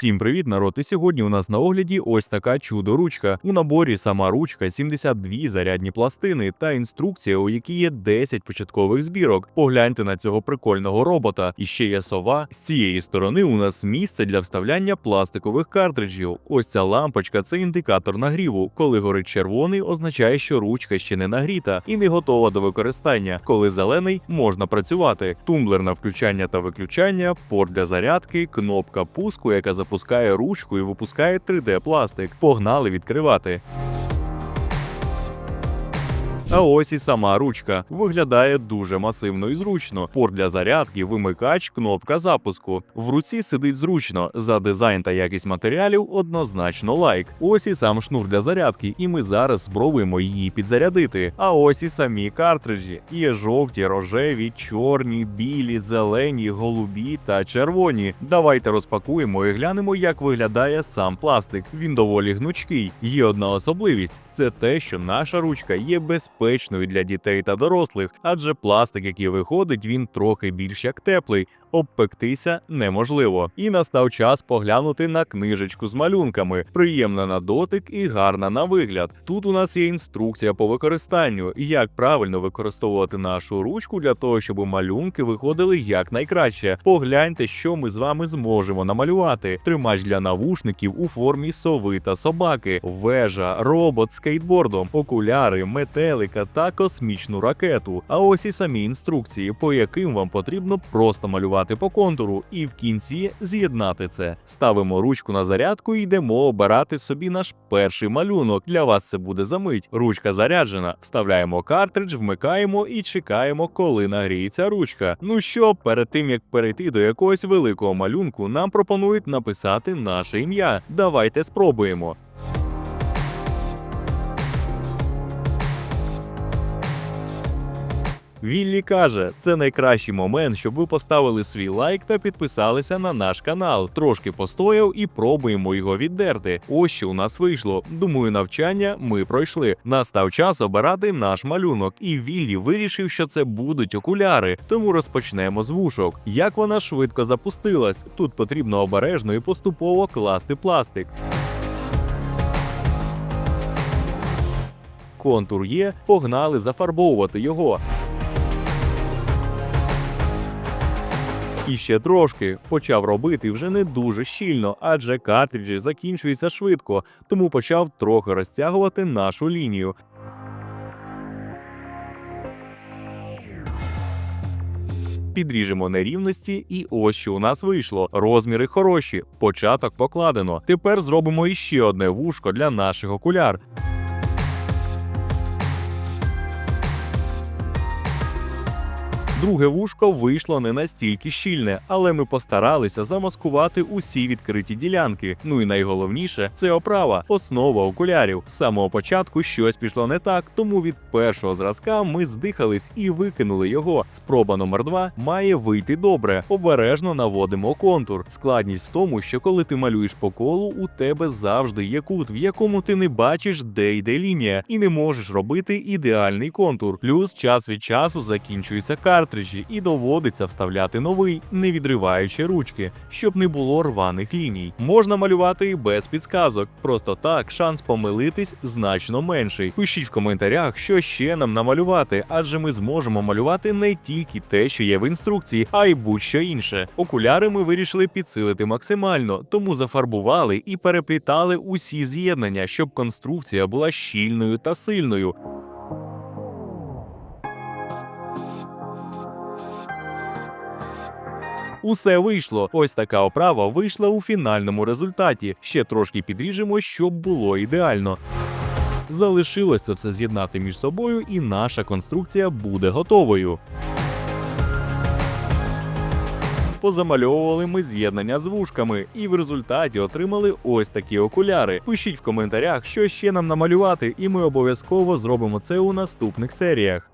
Всім привіт, народ! І сьогодні у нас на огляді ось така чудо-ручка. У наборі сама ручка, 72 зарядні пластини та інструкція, у якій є 10 початкових збірок. Погляньте на цього прикольного робота. І ще є сова. З цієї сторони у нас місце для вставляння пластикових картриджів. Ось ця лампочка це індикатор нагріву. Коли горить червоний, означає, що ручка ще не нагріта і не готова до використання. Коли зелений, можна працювати. Тумблер на включання та виключання, порт для зарядки, кнопка пуску, яка запускає ручку і випускає 3D пластик. Погнали відкривати. А ось і сама ручка виглядає дуже масивно і зручно. Порт для зарядки, вимикач, кнопка запуску. В руці сидить зручно. За дизайн та якість матеріалів однозначно лайк. Ось і сам шнур для зарядки, і ми зараз спробуємо її підзарядити. А ось і самі картриджі. Є жовті, рожеві, чорні, білі, зелені, голубі та червоні. Давайте розпакуємо і глянемо, як виглядає сам пластик. Він доволі гнучкий. Є одна особливість це те, що наша ручка є безпечною для дітей та дорослих, адже пластик, який виходить, він трохи більш як теплий. Обпектися неможливо. І настав час поглянути на книжечку з малюнками. Приємна на дотик і гарна на вигляд. Тут у нас є інструкція по використанню, як правильно використовувати нашу ручку для того, щоб малюнки виходили якнайкраще. Погляньте, що ми з вами зможемо намалювати: тримач для навушників у формі сови та собаки, вежа, робот з скейтбордом, окуляри, метелика та космічну ракету. А ось і самі інструкції, по яким вам потрібно просто малювати по контуру, і в кінці з'єднати це. Ставимо ручку на зарядку і йдемо обирати собі наш перший малюнок. Для вас це буде за мить. Ручка заряджена. Вставляємо картридж, вмикаємо і чекаємо, коли нагріється ручка. Ну що, перед тим як перейти до якогось великого малюнку, нам пропонують написати наше ім'я. Давайте спробуємо. Віллі каже, це найкращий момент, щоб ви поставили свій лайк та підписалися на наш канал. Трошки постояв і пробуємо його віддерти. Ось що у нас вийшло. Думаю, навчання ми пройшли. Настав час обирати наш малюнок, і Віллі вирішив, що це будуть окуляри. Тому розпочнемо з вушок. Як вона швидко запустилась? Тут потрібно обережно і поступово класти пластик. Контур є, погнали зафарбовувати його. І ще трошки почав робити вже не дуже щільно, адже картриджі закінчуються швидко, тому почав трохи розтягувати нашу лінію. Підріжемо нерівності, і ось що у нас вийшло. Розміри хороші, початок покладено. Тепер зробимо іще одне вушко для наших окуляр. Друге вушко вийшло не настільки щільне, але ми постаралися замаскувати усі відкриті ділянки. Ну і найголовніше це оправа, основа окулярів. З самого початку щось пішло не так, тому від першого зразка ми здихались і викинули його. Спроба номер два має вийти добре. Обережно наводимо контур. Складність в тому, що коли ти малюєш по колу, у тебе завжди є кут, в якому ти не бачиш, де йде лінія, і не можеш робити ідеальний контур. Плюс час від часу закінчується картриджі і доводиться вставляти новий, не відриваючи ручки, щоб не було рваних ліній. Можна малювати і без підсказок. Просто так шанс помилитись значно менший. Пишіть в коментарях, що ще нам намалювати, адже ми зможемо малювати не тільки те, що є в інструкції, а й будь-що інше. Окуляри ми вирішили підсилити максимально, тому зафарбували і переплітали усі з'єднання, щоб конструкція була щільною та сильною. Усе вийшло. Ось така оправа вийшла у фінальному результаті. Ще трошки підріжемо, щоб було ідеально. Залишилося все з'єднати між собою, і наша конструкція буде готовою. Позамальовували ми з'єднання з вушками, і в результаті отримали ось такі окуляри. Пишіть в коментарях, що ще нам намалювати, і ми обов'язково зробимо це у наступних серіях.